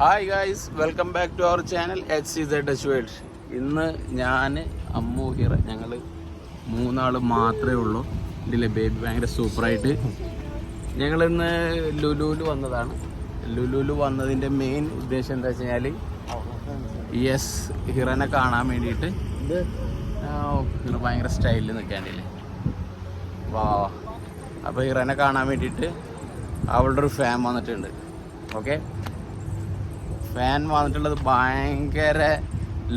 Hi guys welcome back to our channel H C Z H world ഇന്ന് ഞാൻ അമ്മു ഹിറ ഞങ്ങൾ മൂന്നാൾ മാത്രമേ ഉള്ളൂ. ഇതിലെ ബേബി ഭയങ്കര സൂപ്പറായിട്ട്. ഞങ്ങളിന്ന് ലുലുവിൽ വന്നതാണ്. ലുലുലു വന്നതിന്റെ മെയിൻ ഉദ്ദേശം എന്താ വെച്ച് കഴിഞ്ഞാൽ യെസ് ഹിറനെ കാണാൻ വേണ്ടിയിട്ട് ഹിറ ഭയങ്കര സ്റ്റൈലിൽ നിൽക്കാണ്ടില്ലേ വാ. അപ്പോൾ ഹിറനെ കാണാൻ വേണ്ടിയിട്ട് അവളുടെ ഒരു ഫാം വന്നിട്ടുണ്ട്. ഓക്കെ ഫാൻ വന്നിട്ടുള്ളത് ഭയങ്കര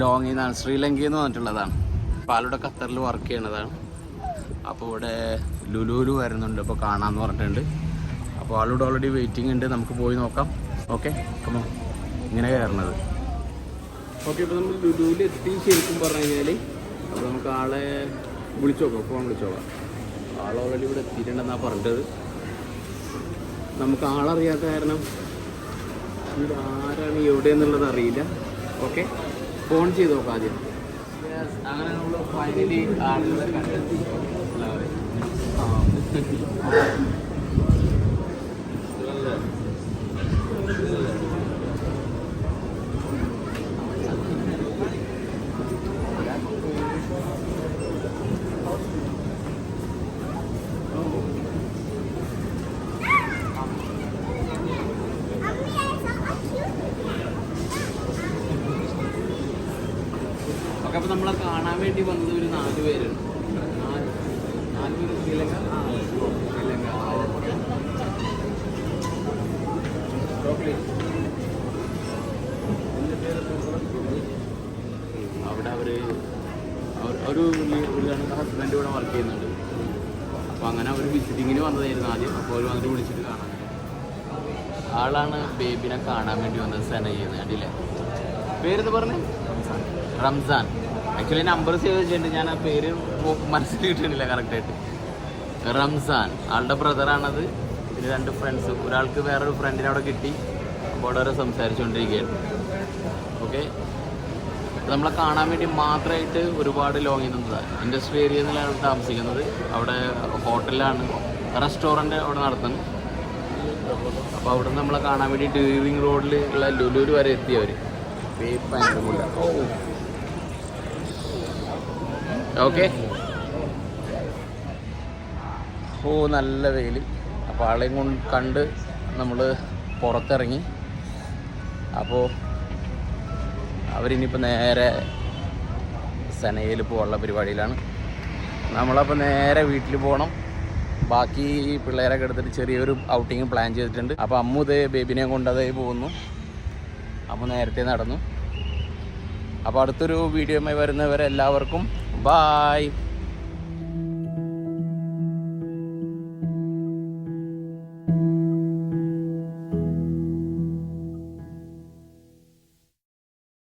ലോങ്ങിൽ നിന്നാണ് ശ്രീലങ്കയിൽ നിന്ന് വന്നിട്ടുള്ളതാണ്. പാലയുടെ ഖത്തറിൽ വർക്ക് ചെയ്യണതാണ് അപ്പോൾ ഇവിടെ ലുലുലു വരുന്നുണ്ട്. അപ്പോൾ കാണാമെന്ന് പറഞ്ഞിട്ടുണ്ട്. അപ്പോൾ ആളോട് ഓൾറെഡി വെയിറ്റിംഗ് ഉണ്ട്. നമുക്ക് പോയി നോക്കാം. ഓക്കെ അപ്പം ഇങ്ങനെ കയറണത്. ഓക്കെ ഇപ്പോൾ നമ്മൾ ലുലുവിൽ എത്തി ശരിക്കും പറഞ്ഞു കഴിഞ്ഞാൽ അപ്പോൾ നമുക്ക് ആളെ വിളിച്ചു നോക്കാം. ഫോൺ വിളിച്ചു നോക്കാം. ആൾ ഓൾറെഡി ഇവിടെ എത്തിയിട്ടുണ്ടെന്നാണ് പറഞ്ഞത് നമുക്ക് ആളറിയാത്ത കാരണം ഇത് ആരാണ് എവിടെയെന്നുള്ളത് അറിയില്ല. ഓക്കെ ഫോൺ ചെയ്ത് നോക്കാം ആദ്യം. അങ്ങനെ നമ്മൾ ഫൈനലി ആളുകളെ കണ്ടെത്തി. ഓക്കെ അപ്പോൾ നമ്മളെ കാണാൻ വേണ്ടി വന്നത് ഒരു നാല് പേരുണ്ട് നാല് പേര് ശ്രീലങ്ക ശ്രീലങ്ക. അവിടെ അവർ ഒരു ഹസ്ബൻഡ് ഇവിടെ വർക്ക് ചെയ്യുന്നുണ്ട്. അപ്പോൾ അങ്ങനെ അവർ വിസിറ്റിങ്ങിന് വന്നതായിരുന്നു ആദ്യം. അപ്പോൾ അവർ വന്നിട്ട് വിളിച്ചിട്ട് കാണാൻ ആളാണ് ബേബിനെ കാണാൻ വേണ്ടി വന്നത് സെന ചെയ്യുന്നത് കണ്ടില്ലേ? പേരെന്ന് പറഞ്ഞു? റംസാൻ. ആക്ച്വലി നമ്പർ സേവ് വെച്ചിട്ടുണ്ട് ഞാൻ ആ പേര് മനസ്സിൽ കിട്ടുന്നില്ല കറക്റ്റായിട്ട് റംസാൻ. ആളുടെ ബ്രദറാണത് പിന്നെ രണ്ട് ഫ്രണ്ട്സ് ഒരാൾക്ക് വേറൊരു ഫ്രണ്ടിനെ അവിടെ കിട്ടി. അവിടെ വരെ സംസാരിച്ചുകൊണ്ടിരിക്കുകയാണ് ഓക്കെ നമ്മളെ കാണാൻ വേണ്ടി മാത്രമായിട്ട് ഒരുപാട് ലോങ്ങിൽ നിന്നതാണ് ഇൻഡസ്ട്രി ഏരിയയിൽ നിന്നാണ് താമസിക്കുന്നത്. അവിടെ ഹോട്ടലിലാണ്. റെസ്റ്റോറന്റ് അവിടെ നടത്തുന്നത് അപ്പോൾ അവിടെ നമ്മളെ കാണാൻ വേണ്ടി ഡ്രീവിംഗ് റോഡിൽ ഉള്ള ലുലൂർ വരെ എത്തി അവർ ഭയങ്കരമില്ല ഓക്കെ. ഓ നല്ല വെയിൽ അപ്പോൾ ആളെയും കൊണ്ട് കണ്ട് നമ്മൾ പുറത്തിറങ്ങി. അപ്പോൾ അവരിനിപ്പോൾ നേരെ സെനയിൽ പോകാനുള്ള പരിപാടിയിലാണ്. നമ്മളപ്പോൾ നേരെ വീട്ടിൽ പോകണം ബാക്കി പിള്ളേരൊക്കെ എടുത്തിട്ട് ചെറിയൊരു ഔട്ടിങ് പ്ലാൻ ചെയ്തിട്ടുണ്ട്. അപ്പോൾ അമ്മു ഇതേ ബേബിനെ കൊണ്ട് അതേ പോകുന്നു. അമ്മ നേരത്തെ നടന്നു. അപ്പോൾ അടുത്തൊരു വീഡിയോയുമായി വരുന്നവരെ എല്ലാവർക്കും Bye.